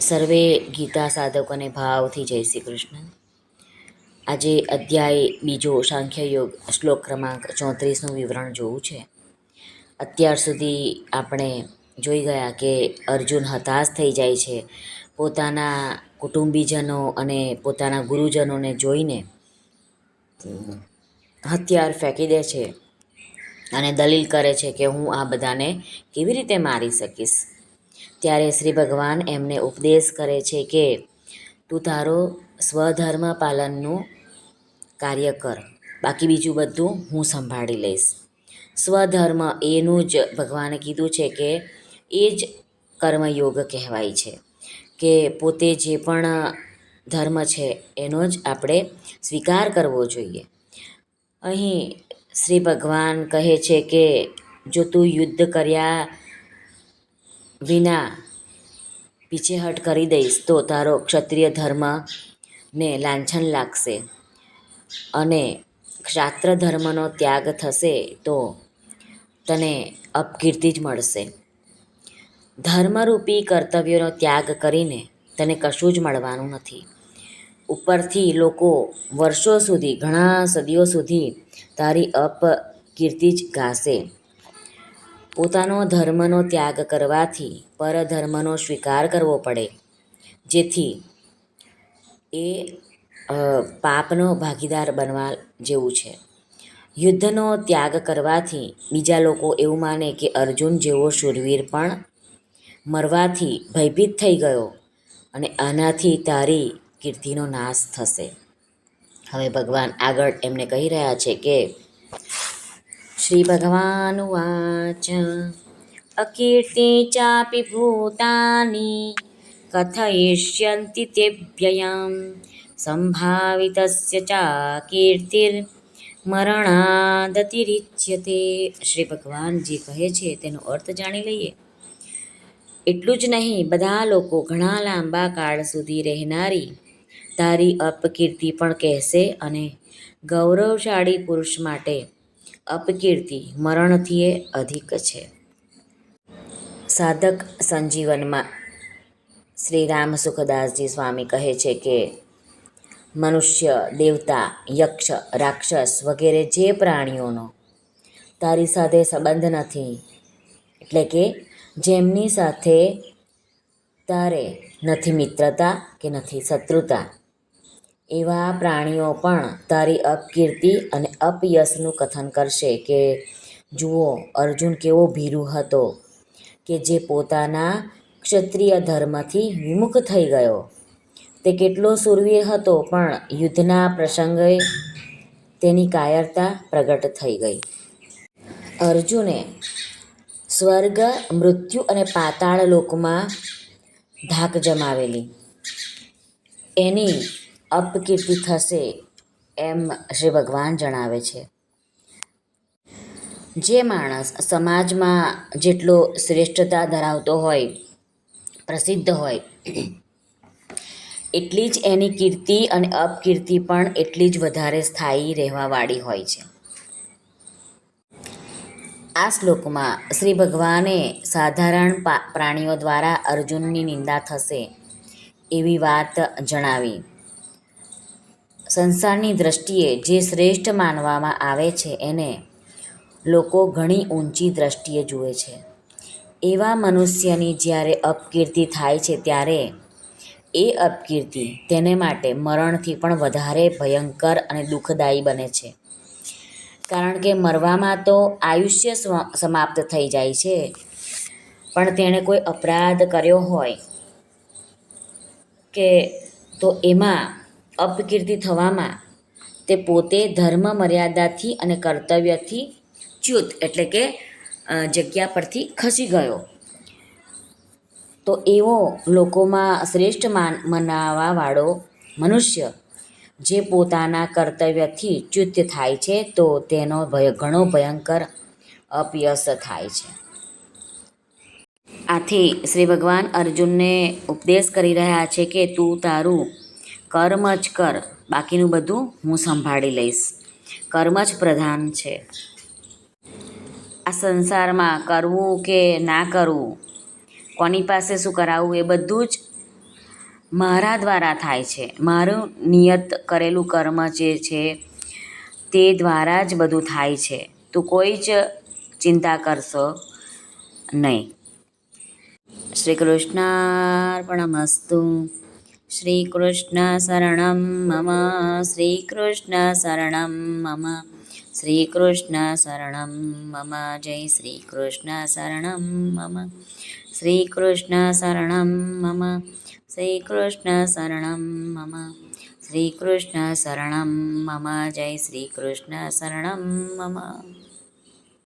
સર્વે ગીતા સાધકોને ભાવથી જય શ્રી કૃષ્ણ. આજે અધ્યાય બીજો સાંખ્ય યોગ, શ્લોક ક્રમાંક ચોત્રીસનું વિવરણ જોવું છે. અત્યાર સુધી આપણે જોઈ ગયા કે અર્જુન હતાશ થઈ જાય છે. પોતાના કુટુંબીજનો અને પોતાના ગુરુજનોને જોઈને હથિયાર ફેંકી દે છે અને દલીલ કરે છે કે હું આ બધાને કેવી રીતે મારી શકીશ? ત્યારે શ્રી ભગવાન એમને ઉપદેશ કરે છે કે તું તારો સ્વધર્મ પાલનનું કાર્ય કર. બાકી બીજું બધું હું સંભાળી લઈશ. સ્વધર્મ એનું જ ભગવાને કીધું છે કે એ જ કર્મયોગ કહેવાય છે કે પોતે જે પણ ધર્મ છે એનો જ આપણે સ્વીકાર કરવો જોઈએ. અહીં શ્રી ભગવાન કહે છે કે જો તું યુદ્ધ કર્યા વિના પીછેહટ કરી દઈશ તો તારો ક્ષત્રિય ધર્મને લાંછન લાગશે. અને ક્ષાત્ર ધર્મનો ત્યાગ થશે તો તને અપકીર્તિ જ મળશે. ધર્મરૂપી કર્તવ્યનો ત્યાગ કરીને તને કશું જ મળવાનું નથી. ઉપરથી લોકો વર્ષો સુધી, ઘણા સદીઓ સુધી તારી અપકીર્તિ જ ગાશે. પોતાનો ધર્મનો ત્યાગ કરવાથી પરધર્મનો સ્વીકાર કરવો પડે. જેથી એ પાપનો ભાગીદાર બનવા જેવું છે. યુદ્ધનો ત્યાગ કરવાથી બીજા લોકો એવું માને કે અર્જુન જેવો શૂરવીર પણ મરવાથી ભયભીત થઈ ગયો અને આનાથી તારી કીર્તિનો નાશ થશે. હવે ભગવાન આગળ એમને કહી રહ્યા છે કે શ્રી ભગવાનવાચ અકીર્તિ ચાપી ભૂતાની કથયિષ્યંતિ તે વ્યયમ સંભાવિતસ્ય ચા કીર્તિર મરણાદતિરિચ્યતે શ્રી ભગવાનજી કહે છે, તેનો અર્થ જાણી લઈએ। એટલું જ નહીં, બધા લોકો ઘણા લાંબા કાળ સુધી રહેનારી, તારી અપકીર્તિ પણ કહેશે અને ગૌરવશાળી પુરુષ માટે અપકીર્તિ મરણથી અધિક છે. સાધક સંજીવનમાં શ્રી રામ સુખદાસજી સ્વામી કહે છે કે, મનુષ્ય, દેવતા, યક્ષ, રાક્ષસ વગેરે જે પ્રાણીઓનો તારી સાથે સંબંધ નથી, એટલે કે જેમની સાથે તારે નથી મિત્રતા કે નથી શત્રુતા એવા પ્રાણીઓ પણ તારી અપકીર્તિ અને અપયશનું કથન કરશે કે, જુઓ, અર્જુન કેવો ભીરુ હતો કે જે પોતાના ક્ષત્રિય ધર્મથી વિમુખ થઈ ગયો. તે કેટલો સુરવીર હતો, પણ યુદ્ધના પ્રસંગે તેની કાયરતા પ્રગટ થઈ ગઈ. અર્જુને સ્વર્ગ, મૃત્યુ અને પાતાળ લોકમાં ધાક જમાવેલી. એની અપકીર્તિ થશે એમ શ્રી ભગવાન જણાવે છે. જે માણસ સમાજમાં જેટલો શ્રેષ્ઠતા ધરાવતો હોય, પ્રસિદ્ધ હોય, એટલી જ એની કીર્તિ અને અપકીર્તિ પણ એટલી જ વધારે સ્થાયી રહેવાવાળી હોય છે. આ શ્લોકમાં શ્રી ભગવાને સાધારણ પ્રાણીઓ દ્વારા અર્જુનની નિંદા થશે એવી વાત જણાવી. સંસારની દ્રષ્ટિએ જે શ્રેષ્ઠ માનવામાં આવે છે એને લોકો ઘણી ઊંચી દ્રષ્ટિએ જુએ છે. એવા મનુષ્યની જ્યારે અપકીર્તિ થાય છે ત્યારે એ અપકીર્તિ તેને માટે મરણથી પણ વધારે ભયંકર અને દુઃખદાયી બને છે. કારણ કે મરવામાં તો આયુષ્ય સમાપ્ત થઈ જાય છે, પણ તેણે કોઈ અપરાધ કર્યો હોય કે તો એમાં અપકીર્તિ થવામાં તે પોતે ધર્મ મર્યાદાથી અને કર્તવ્યથી ચ્યુત એટલે કે જગ્યા પરથી ખસી ગયો. તો એવો લોકોમાં શ્રેષ્ઠ માન, મનાવાવાળો મનુષ્ય જે પોતાના કર્તવ્યથી ચ્યુત થાય છે, તો તેનો ભય, ઘણો ભયંકર અપયશ થાય છે. આથી શ્રી ભગવાન અર્જુનને ઉપદેશ કરી રહ્યા છે કે, તું તારું કર્મ જ કર. બાકીનું બધું હું સંભાળી લઈશ. કર્મ જ પ્રધાન છે. આ સંસારમાં કરવું કે ના કરવું, કોની પાસે શું કરાવવું એ બધું જ મારા દ્વારા થાય છે. મારું નિયત કરેલું કર્મ જે છે તે દ્વારા જ બધું થાય છે. તું કોઈ જ ચિંતા કરશો નહીં. શ્રી કૃષ્ણાર્પણમસ્તુ. श्रीकृष्णशरणं मम श्रीकृष्णशरणं मम श्रीकृष्णशरणं मम जय श्रीकृष्णशरणं मम श्रीकृष्णशरणं मम श्रीकृष्णशरणं मम श्रीकृष्णशरणं मम जय श्रीकृष्णशरणं मम।